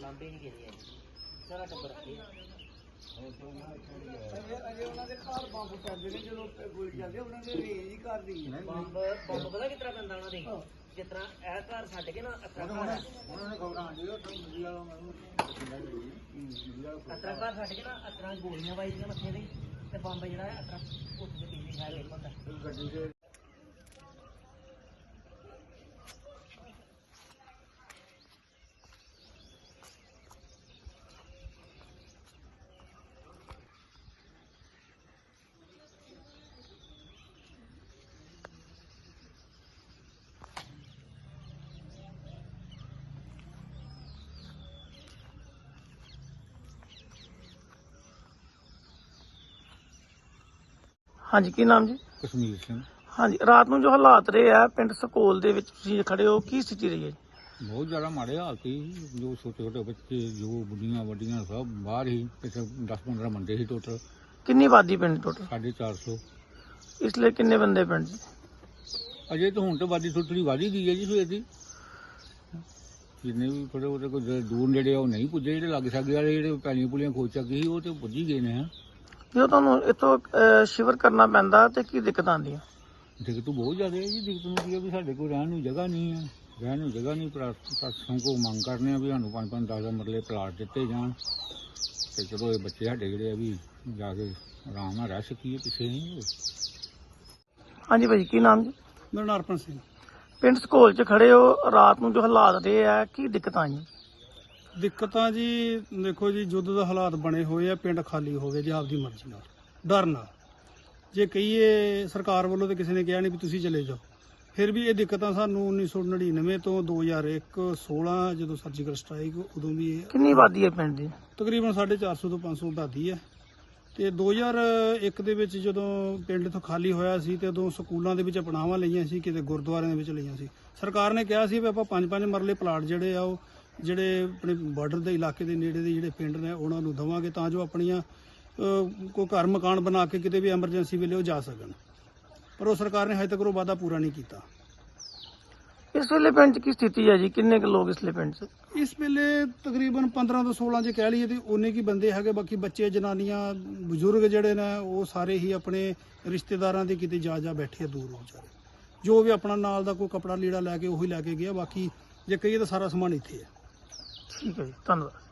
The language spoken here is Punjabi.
ਲਾਂਬੇ ਨਹੀਂ ਗਏ ਸਾਰਾ ਟੱਬਰ ਅਜੇ ਅਜੇ ਉਹਨਾਂ ਦੇ ਘਰ ਬੰਬ ਪੈਂਦੇ ਨੇ ਜਦੋਂ ਗੋਲੀ ਚੱਲਦੀ ਆ, ਉਹਨਾਂ ਦੇ ਰੇਜ ਹੀ ਕਰਦੀ ਹੈ। ਬੰਬ ਬੰਬ ਪਤਾ ਕਿਸ ਤਰ੍ਹਾਂ ਪੈਂਦਾ ਉਹਨਾਂ ਦੇ? ਜਿਸ ਤਰ੍ਹਾਂ ਇਹ ਘਰ ਛੱਡ ਕੇ ਨਾ ਅਤਰਾ ਘਰ। ਉਹਨਾਂ ਨੇ ਖਬਰਾਂ ਆਂਦੀ ਉਹ ਤਾਂ ਮਿਲੀ ਵਾਲਾ ਮੈਨੂੰ ਅਤਰਾ ਘਰ ਛੱਡ ਕੇ ਨਾ ਅਤਰਾ ਗੋਲੀਆਂ ਵੱਜਦੀਆਂ ਮੱਥੇ ਤੇ ਤੇ ਬੰਬ ਜਿਹੜਾ ਹੈ ਅਤਰਾ ਖਾ ਗੱਡੀ ਦੇ ਹਾਂਜੀ ਕੀ ਨਾਮ ਜੀ? ਕਸ਼ਮੀਰ ਸਿੰਘ। ਹਾਂਜੀ ਰਾਤ ਨੂੰ ਜੋ ਹਾਲਾਤ ਰਹੇ ਆ ਪਿੰਡ ਸਕੋਲ ਦੇ ਵਿੱਚ ਤੁਸੀਂ ਖੜੇ ਹੋ ਕੀ ਸਥਿਤੀ ਰਹੀ ਹੈ ਜੀ? ਬਹੁਤ ਜ਼ਿਆਦਾ ਮਾੜੇ ਹਾਲਤ ਸੀ। ਜੋ ਛੋਟੇ ਛੋਟੇ ਬੱਚੇ ਜੋ ਬੁੱਢੀਆਂ ਵੱਡੀਆਂ ਸਭ ਬਾਹਰ ਹੀ ਪਿੱਛੇ 10 15 ਬੰਦੇ ਸੀ ਟੋਟਲ ਕਿੰਨੀ ਆਬਾਦੀ ਪਿੰਡ ਟੋਟਲ 450 ਇਸ ਲਈ ਕਿੰਨੇ ਬੰਦੇ ਪਿੰਡ ਜੀ? ਅਜੇ ਤਾਂ ਹੁਣ ਤਾਂ ਵਾਦੀ ਥੋੜੀ ਵਾਦੀ ਗਈ ਹੈ ਜੀ ਸਵੇਰ ਦੀ। ਜਿੰਨੇ ਵੀ ਥੋੜੇ ਉਹਦੇ ਕੋਈ ਜਿਹੜੇ ਦੂਰ ਨੇੜੇ ਆ ਉਹ ਨਹੀਂ ਪੁੱਜੇ। ਜਿਹੜੇ ਲੱਗ ਸਕਦੇ ਵਾਲੇ ਜਿਹੜੇ ਪੈਲੀਆਂ ਪੁਲੀਆਂ ਖੋਜ ਚੱਕੀ ਸੀ ਉਹ ਤੇ ਪੁੱਜ ਗਏ ਨੇ ਹਾਂ। ਜਦੋਂ ਤੁਹਾਨੂੰ ਇੱਥੋਂ ਅਹ, ਸ਼ਿਵਰ ਕਰਨਾ ਪੈਂਦਾ ਤੇ ਕੀ ਦਿੱਕਤ ਆਉਂਦੀ ਹੈ ਦਿੱਕਤ ਤਾਂ ਬਹੁਤ ਜ਼ਿਆਦਾ ਹੈ ਜੀ। ਦਿੱਕਤ ਨੂੰ ਕੀ ਹੈ ਵੀ ਸਾਡੇ ਕੋਲ ਰਹਿਣ ਨੂੰ ਜਗ੍ਹਾ ਨਹੀਂ ਹੈ ਰਹਿਣ ਨੂੰ ਜਗ੍ਹਾ ਨਹੀਂ ਪ੍ਰਸ਼ਾਸਨ ਕੋ ਮੰਗ ਕਰਨੇ ਆ ਵੀ ਸਾਨੂੰ ਪੰਜ ਪੰਜ 10 ਮਰਲੇ ਪਲਾਟ ਦਿੱਤੇ ਜਾਣ। ਤੇ ਚਲੋ ਇਹ ਬੱਚੇ ਸਾਡੇ ਜਿਹੜੇ ਆ ਵੀ ਜਾ ਕੇ ਆਰਾਮ ਨਾਲ ਰਹਿ ਸਕੀਏ ਪਿੱਛੇ ਨਹੀਂ ਹਾਂਜੀ ਭਾਈ ਕੀ ਨਾਮ ਜੀ? ਮੇਰਾ ਨਾਮ ਅਰਪਣ ਸਿੰਘ। ਪਿੰਡ ਸਕੋਲ 'ਚ ਖੜੇ ਹੋ ਰਾਤ ਨੂੰ ਜੋ ਹਾਲਾਤ ਰਹੇ ਆ ਕੀ ਦਿੱਕਤ ਆਈਆਂ? ਦਿੱਕਤਾਂ ਜੀ ਦੇਖੋ ਜੀ ਜੁੱਧ ਦਾ ਹਾਲਾਤ ਬਣੇ ਹੋਏ ਆ ਪਿੰਡ ਖਾਲੀ ਹੋ ਗਏ ਜੀ ਆਪਦੀ ਮਰਜ਼ੀ ਨਾਲ। ਡਰ ਨਾਲ। ਜੇ ਕਹੀਏ ਸਰਕਾਰ ਵੱਲੋਂ ਤੇ ਕਿਸੇ ਨੇ ਕਿਹਾ ਨਹੀਂ ਵੀ ਤੁਸੀਂ ਚਲੇ ਜਾਓ। ਫਿਰ ਵੀ ਇਹ ਦਿੱਕਤਾਂ ਸਾਨੂੰ 1999 ਤੋਂ 2001 16 ਜਦੋਂ ਸਰਜੀਕਲ ਸਟ੍ਰਾਈਕ ਉਦੋਂ ਵੀ ਇਹ ਕਿੰਨੀ ਆਬਾਦੀ ਹੈ ਪਿੰਡ ਦੀ? ਤਕਰੀਬਨ 450 ਤੋਂ 500 ਆਬਾਦੀ ਹੈ। ਤੇ 2001 ਦੇ ਵਿੱਚ ਜਦੋਂ ਪਿੰਡ ਤੋਂ ਖਾਲੀ ਹੋਇਆ ਸੀ ਤੇ ਉਦੋਂ ਸਕੂਲਾਂ ਦੇ ਵਿੱਚ ਅਪਣਾਵਾਂ ਲਈਆਂ ਸੀ ਕਿਤੇ ਗੁਰਦੁਆਰਿਆਂ ਦੇ ਵਿੱਚ ਲਈਆਂ ਸੀ। ਸਰਕਾਰ ਨੇ ਕਿਹਾ ਸੀ ਵੀ ਆਪਾਂ ਪੰਜ ਪੰਜ ਮਰਲੇ ਪਲਾਟ ਜਿਹੜੇ ਆ ਉਹ ਜਿਹੜੇ ਆਪਣੇ ਬਾਰਡਰ ਦੇ ਇਲਾਕੇ ਦੇ ਨੇੜੇ ਦੇ ਜਿਹੜੇ ਪਿੰਡ ਨੇ ਉਹਨਾਂ ਨੂੰ ਦਵਾਂਗੇ ਤਾਂ ਜੋ ਆਪਣੀਆਂ ਕੋਈ ਘਰ ਮਕਾਨ ਬਣਾ ਕੇ ਕਿਤੇ ਵੀ ਐਮਰਜੈਂਸੀ ਵੇਲੇ ਉਹ ਜਾ ਸਕਣ। ਪਰ ਉਹ ਸਰਕਾਰ ਨੇ ਹਜੇ ਤੱਕ ਉਹ ਵਾਅਦਾ ਪੂਰਾ ਨਹੀਂ ਕੀਤਾ। ਇਸ ਵੇਲੇ ਪਿੰਡ 'ਚ ਕੀ ਸਥਿਤੀ ਹੈ ਜੀ? ਕਿੰਨੇ ਕੁ ਲੋਕ ਇਸ ਵੇਲੇ ਪਿੰਡ 'ਚ? ਇਸ ਵੇਲੇ ਤਕਰੀਬਨ 15 ਤੋਂ 16 ਜੇ ਕਹਿ ਲਈਏ ਤੇ ਉਨੇ ਕੀ ਬੰਦੇ ਹੈਗੇ ਬਾਕੀ ਬੱਚੇ ਜਨਾਨੀਆਂ ਬਜ਼ੁਰਗ ਜਿਹੜੇ ਨੇ ਉਹ ਸਾਰੇ ਹੀ ਆਪਣੇ ਰਿਸ਼ਤੇਦਾਰਾਂ ਦੇ ਕਿਤੇ ਜਾ ਜਾ ਬੈਠੇ ਦੂਰ ਹੋ ਵਿਚਾਰੇ ਜੋ ਵੀ ਆਪਣਾ ਨਾਲ ਦਾ ਕੋਈ ਕਪੜਾ ਲੀੜਾ ਲੈ ਕੇ ਉਹੀ ਲੈ ਕੇ ਗਿਆ ਬਾਕੀ ਜੇ ਕਹੀਏ ਤਾਂ ਸਾਰਾ ਸਮਾਨ ਇੱਥੇ ਹੈ। ਠੀਕ ਹੈ ਜੀ ਧੰਨਵਾਦ